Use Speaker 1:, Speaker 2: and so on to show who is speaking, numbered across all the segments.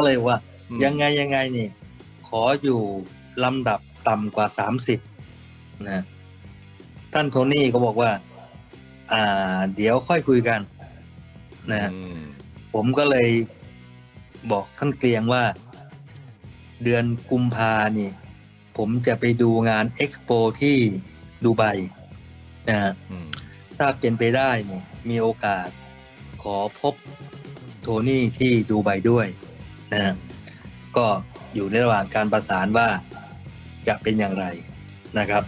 Speaker 1: ก็เลยว่า
Speaker 2: อืม
Speaker 1: ยังไงยังไงนี่ ขออยู่ลำดับต่ำกว่าสามสิบนะท่านโทนี่ก็บอกว่า อ่า เดี๋ยวค่อยคุยกันนะ
Speaker 2: อืม
Speaker 1: ผมก็เลยบอกท่านเกรียงว่า เดือนกุมภานี่ ผมจะไปดูงานเอ็กซ์โปที่ดูไบนะฮะ
Speaker 2: อืม
Speaker 1: ถ้าเป็นไปได้เนี่ยมีโอกาสขอพบโทนี่ที่ดูไบด้วย นะก็อยู่ในระหว่างการประสานว่าจะเป็นอย่างไรนะครับ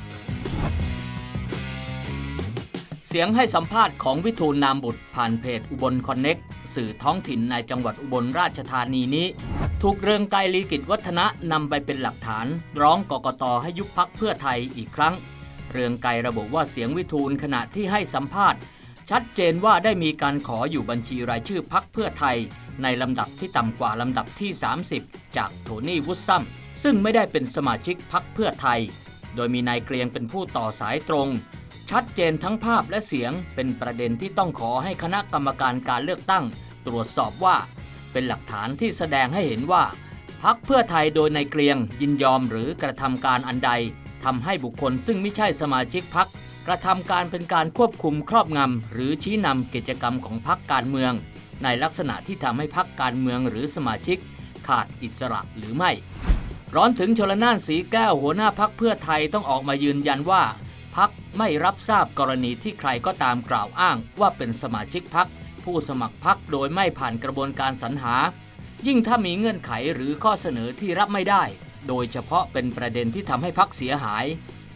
Speaker 3: เสียงให้สัมภาษณ์ของวิทูลนามบุตรผ่านเพจอุบลคอนเน็กสื่อท้องถิ่นในจังหวัดอุบลราชธานีนี้ ถูกเรืองไกรลีกิจวัฒนะนำไปเป็นหลักฐาน ร้องกกตให้ยุบพักเพื่อไทยอีกครั้ง เรืองไกรระบุว่าเสียงวิทูลขณะที่ให้สัมภาษณ์ ชัดเจนว่าได้มีการขออยู่บัญชีรายชื่อพักเพื่อไทย ในลำดับที่ต่ำกว่าลำดับที่ 30 จากโทนี่วุฒซัมซึ่งไม่ได้เป็นสมาชิกพักเพื่อไทย โดยมีนายเกรียงเป็นผู้ต่อสายตรง ชัดเจนทั้งภาพและเสียงเป็นประเด็นที่ต้องขอให้คณะกรรมการการเลือกตั้ง ตรวจสอบว่า เป็นหลักฐานที่แสดงให้เห็นว่าพักเพื่อไทยโดยนายเกรียงยินยอมหรือกระทำการอันใดทำให้บุคคลซึ่งไม่ใช่สมาชิกพัก ระทำการเป็นการควบคุมครอบงำหรือชี้นำกิจกรรมของพักการเมือง ในลักษณะที่ทำให้พักการเมืองหรือสมาชิก ขาดอิสระหรือไม่ ร้อนถึงชลน่านสีแก้วหัวหน้าพักเพื่อไทยต้องออกมายืนยันว่าพักไม่รับทราบกรณีที่ใครก็ตามกล่าวอ้าง ว่าเป็นสมาชิกพักผู้สมัครพักโดยไม่ผ่านกระบวนการสรรหา ยิ่งถ้ามีเงื่อนไขหรือข้อเสนอที่รับไม่ได้ โดยเฉพาะเป็นประเด็นที่ทำให้พักเสียหาย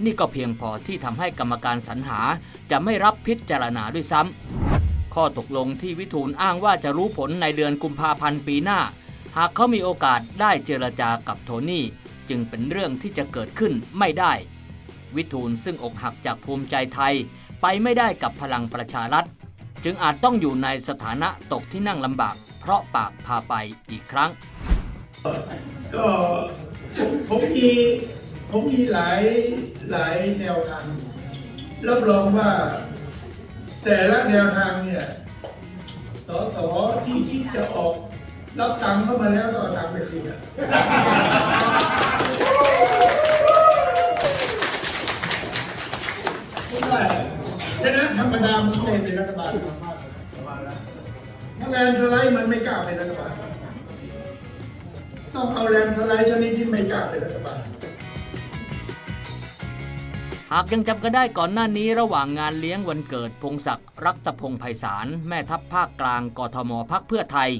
Speaker 3: นี่ก็เพียงพอที่ทำให้กรรมการสรรหาจะไม่รับพิจารณาด้วยซ้ำข้อตกลงที่วิทูลอ้างว่าจะรู้ผลในเดือนกุมภาพันธ์ปีหน้า หากเขามีโอกาสได้เจรจากับโทนี่จึงเป็นเรื่องที่จะเกิดขึ้นไม่ได้ วิทูลซึ่งอกหักจากภูมิใจไทย ไปไม่ได้กับพลังประชารัฐ จึงอาจต้องอยู่ในสถานะตกที่นั่งลำบาก เพราะปากพาไปอีกครั้ง
Speaker 4: ก็ผมมี ผมมีหลายหลายแนวทาง รับรองว่า แต่ละแนวทางเนี่ยสสที่คิดจะออก รับตังค์เข้ามาแล้วก็เอตังค์ไปคืนอะไม่ได้ฉะนั้นธรรมดามันไม่เป็นรัฐบาลถ้าแลนด์สไลด์มันไม่กล้าเป็นรัฐบาลต้องเอาแรงสไลด์ชนิดที่ไม่กล้าเป็นรัฐบาลา
Speaker 3: กยังจำกันได้ก่อนหน้านี้ระหว่างงานเลี้ยงวันเกิดพงศักดิ์รักตพงศ์ไพศาลแม่ทัพภาคกลางกทมพักเพื่อไทย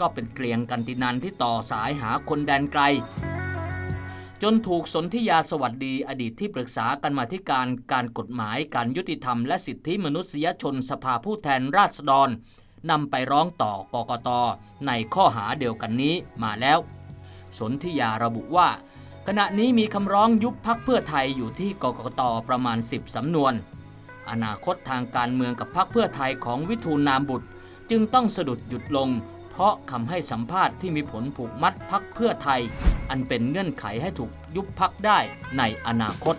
Speaker 3: ก็เป็นเกลียงกันตินันที่ต่อสายหาคนแดนไกล จนถูกสนธิยาสวัสดีอดีตที่ปรึกษากันมาธิการการกฎหมายการยุติธรรมและสิทธิมนุษยชนสภาผู้แทนราษฎรนำไปร้องต่อกกตในข้อหาเดียวกันนี้มาแล้ว สนธิยาระบุว่า ขณะนี้มีคำร้องยุบพักเพื่อไทยอยู่ที่กกตประมาณ 10 สำนวน อนาคตทางการเมืองกับพักเพื่อไทยของวิทูลนามบุตร จึงต้องสะดุดหยุดลง เพราะคำให้สัมภาษณ์ที่มีผลผูกมัดพักเพื่อไทย อันเป็นเงื่อนไขให้ถูกยุบพักได้ในอนาคต